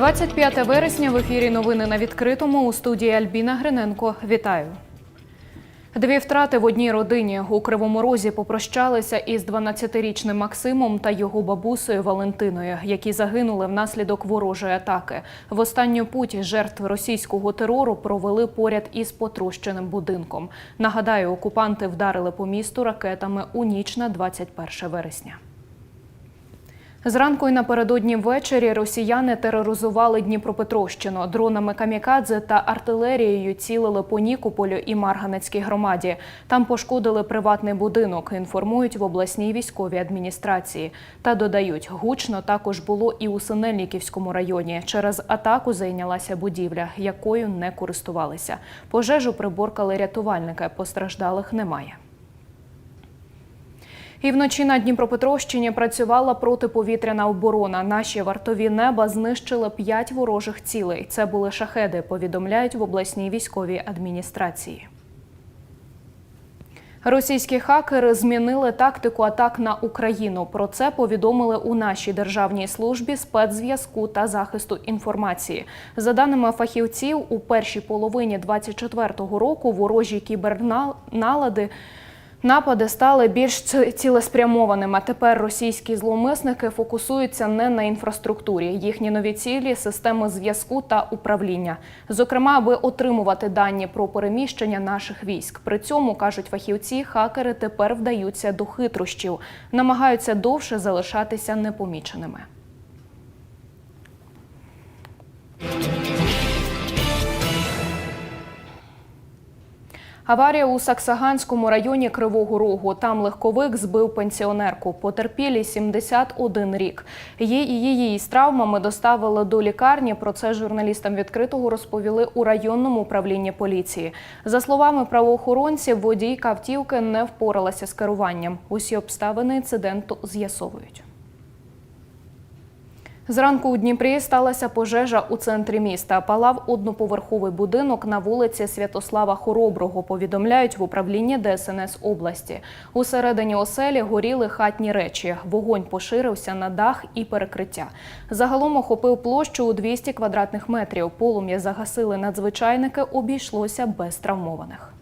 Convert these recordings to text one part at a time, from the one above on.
25 вересня в ефірі новини на відкритому у студії Альбіна Гриненко. Вітаю. Дві втрати в одній родині у Кривому Розі попрощалися із 12-річним Максимом та його бабусею Валентиною, які загинули внаслідок ворожої атаки. В останню путь жертв російського терору провели поряд із потрощеним будинком. Нагадаю, окупанти вдарили по місту ракетами у ніч на 21 вересня. Зранку і напередодні ввечері росіяни тероризували Дніпропетровщину. Дронами камікадзе та артилерією цілили по Нікополю і Марганецькій громаді. Там пошкодили приватний будинок, інформують в обласній військовій адміністрації. Та додають, гучно також було і у Синельниківському районі. Через атаку зайнялася будівля, якою не користувалися. Пожежу приборкали рятувальники, постраждалих немає. І вночі на Дніпропетровщині працювала протиповітряна оборона. Наші вартові неба знищили п'ять ворожих цілей. Це були шахеди, повідомляють в обласній військовій адміністрації. Російські хакери змінили тактику атак на Україну. Про це повідомили у нашій державній службі спецзв'язку та захисту інформації. За даними фахівців, у першій половині 2024 року ворожі кіберналади Напади стали більш цілеспрямованими. Тепер російські зловмисники фокусуються не на інфраструктурі. Їхні нові цілі системи зв'язку та управління. Зокрема, аби отримувати дані про переміщення наших військ. При цьому кажуть фахівці, хакери тепер вдаються до хитрощів, намагаються довше залишатися непоміченими. Аварія у Саксаганському районі Кривого Рогу. Там легковик збив пенсіонерку. Потерпілі 71 рік. Її її з травмами доставили до лікарні. Про це журналістам відкритого розповіли у районному управлінні поліції. За словами правоохоронців, водійка автівки не впоралася з керуванням. Усі обставини інциденту з'ясовують. Зранку у Дніпрі сталася пожежа у центрі міста. Палав одноповерховий будинок на вулиці Святослава Хороброго, повідомляють в управлінні ДСНС області. Усередині оселі горіли хатні речі. Вогонь поширився на дах і перекриття. Загалом охопив площу у 200 квадратних метрів. Полум'я загасили надзвичайники, обійшлося без травмованих.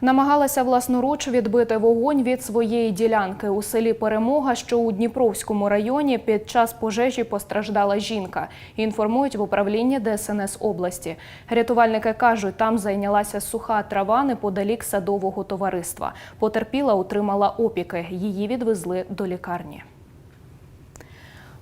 Намагалася власноруч відбити вогонь від своєї ділянки у селі Перемога, що у Дніпровському районі під час пожежі постраждала жінка. Інформують в управлінні ДСНС області. Рятувальники кажуть, там зайнялася суха трава неподалік садового товариства. Потерпіла, отримала опіки. Її відвезли до лікарні.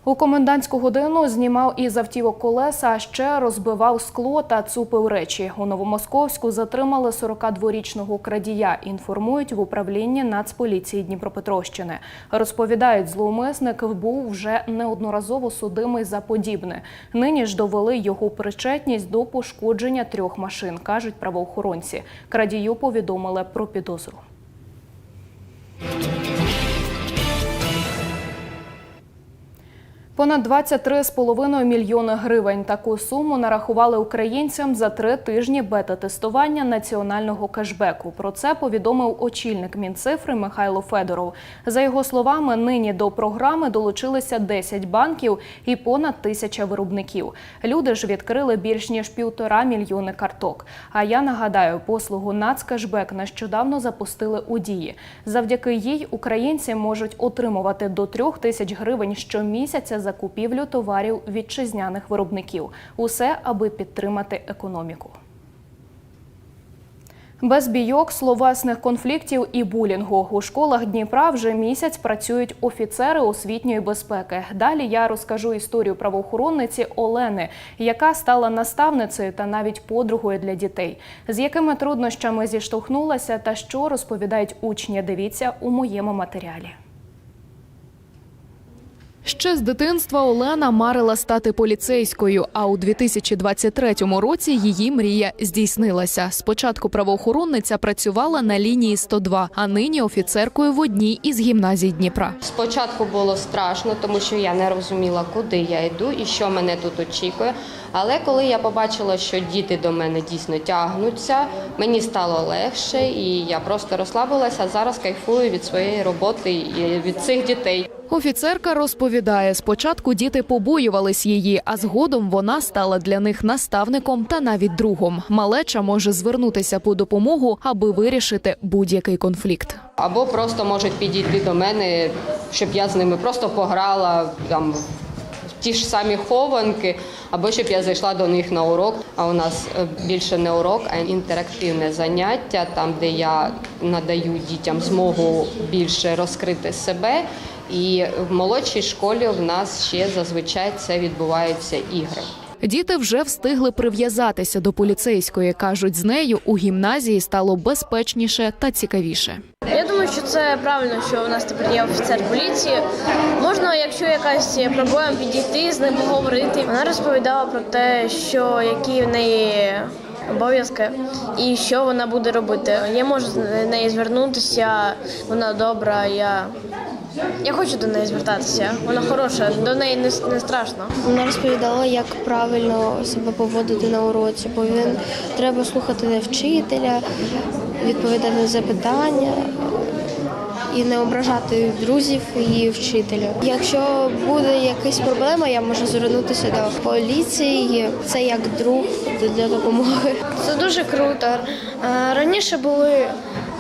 У комендантську годину знімав із автівок колеса, ще розбивав скло та цупив речі. У Новомосковську затримали 42-річного крадія. Інформують в управлінні Нацполіції Дніпропетровщини. Розповідають, зловмисник був вже неодноразово судимий за подібне. Нині ж довели його причетність до пошкодження трьох машин, кажуть правоохоронці. Крадію повідомили про підозру. Понад 23,5 мільйони гривень. Таку суму нарахували українцям за три тижні бета-тестування національного кешбеку. Про це повідомив очільник Мінцифри Михайло Федоров. За його словами, нині до програми долучилися 10 банків і понад тисяча виробників. Люди ж відкрили більш ніж півтора мільйони карток. А я нагадаю, послугу «Нацкешбек» нещодавно запустили у дії. Завдяки їй українці можуть отримувати до трьох тисяч гривень щомісяця за купівлю товарів вітчизняних виробників. Усе, аби підтримати економіку. Без бійок, словесних конфліктів і булінгу у школах Дніпра вже місяць працюють офіцери освітньої безпеки. Далі я розкажу історію правоохоронниці Олени, яка стала наставницею та навіть подругою для дітей. З якими труднощами зіштовхнулася та що розповідають учні. Дивіться у моєму матеріалі. Ще з дитинства Олена марила стати поліцейською, а у 2023 році її мрія здійснилася. Спочатку правоохоронниця працювала на лінії 102, а нині офіцеркою в одній із гімназій Дніпра. Спочатку було страшно, тому що я не розуміла, куди я йду і що мене тут очікує. Але коли я побачила, що діти до мене дійсно тягнуться, мені стало легше, і я просто розслабилася. Зараз кайфую від своєї роботи і від цих дітей. Офіцерка розповідає, спочатку діти побоювались її, а згодом вона стала для них наставником та навіть другом. Малеча може звернутися по допомогу, аби вирішити будь-який конфлікт. Або просто можуть підійти до мене, щоб я з ними просто пограла там ті ж самі хованки, або щоб я зайшла до них на урок. А у нас е, більше не урок, а інтерактивне заняття, там де я надаю дітям змогу більше розкрити себе. І в молодшій школі в нас ще зазвичай це відбуваються ігри. Діти вже встигли прив'язатися до поліцейської. кажуть, з нею у гімназії стало безпечніше та цікавіше. Я думаю, що це правильно, що у нас тепер є офіцер поліції. Можна, якщо якась є проблема, підійти з ним поговорити. Вона розповідала про те, що які в неї обов'язки і що вона буде робити. Я можу до неї звернутися, вона добра. Я, я хочу до неї звертатися. Вона хороша, до неї не, не страшно. Вона розповідала, як правильно себе поводити на уроці, бо він треба слухати вчителя, відповідати на запитання і не ображати друзів і вчителя. Якщо буде якась проблема, я можу звернутися до поліції. Це як друг для допомоги. Це дуже круто. Е, Раніше були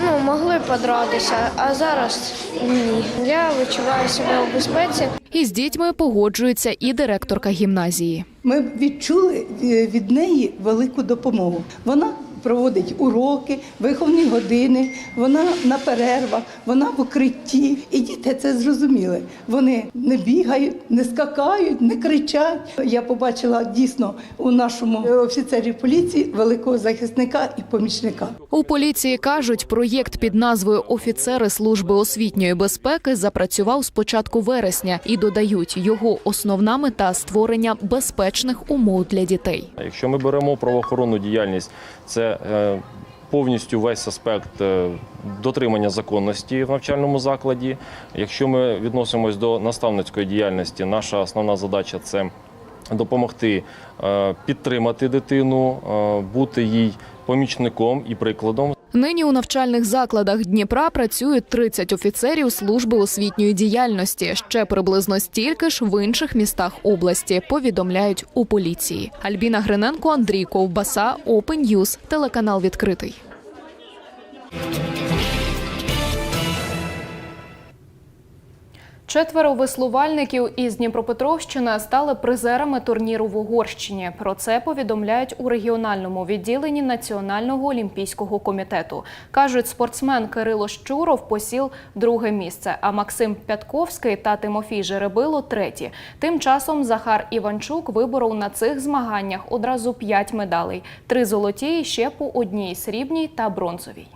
ну могли подратися, а зараз ні. Я відчуваю себе у безпеці. І з дітьми погоджується і директорка гімназії. Ми відчули е, від неї велику допомогу. Вона проводить уроки, виховні години, вона на перервах, вона в укритті. І діти це зрозуміли. Вони не бігають, не скакають, не кричать. Я побачила дійсно у нашому офіцері поліції великого захисника і помічника. У поліції кажуть, проєкт під назвою Офіцери служби освітньої безпеки запрацював з початку вересня і додають його основна мета створення безпечних умов для дітей. Якщо ми беремо правоохоронну діяльність, це е, повністю весь аспект е, дотримання законності в навчальному закладі. Якщо ми відносимось до наставницької діяльності, наша основна задача це допомогти е, підтримати дитину, бути їй помічником і прикладом. Нині у навчальних закладах Дніпра працюють 30 офіцерів служби освітньої діяльності. Ще приблизно стільки ж в інших містах області. Повідомляють у поліції. Альбіна Гриненко, Андрій Ковбаса, Open телеканал відкритий. Четверо веслувальників із Дніпропетровщини стали призерами турніру в Угорщині. Про це повідомляють у регіональному відділенні Національного олімпійського комітету. кажуть, спортсмен Кирило Щуров посіл друге місце, а Максим Пятковський та Тимофій Жеребило треті. Тим часом Захар Іванчук виборов на цих змаганнях одразу п'ять медалей: три золоті, ще по одній срібній та бронзовій.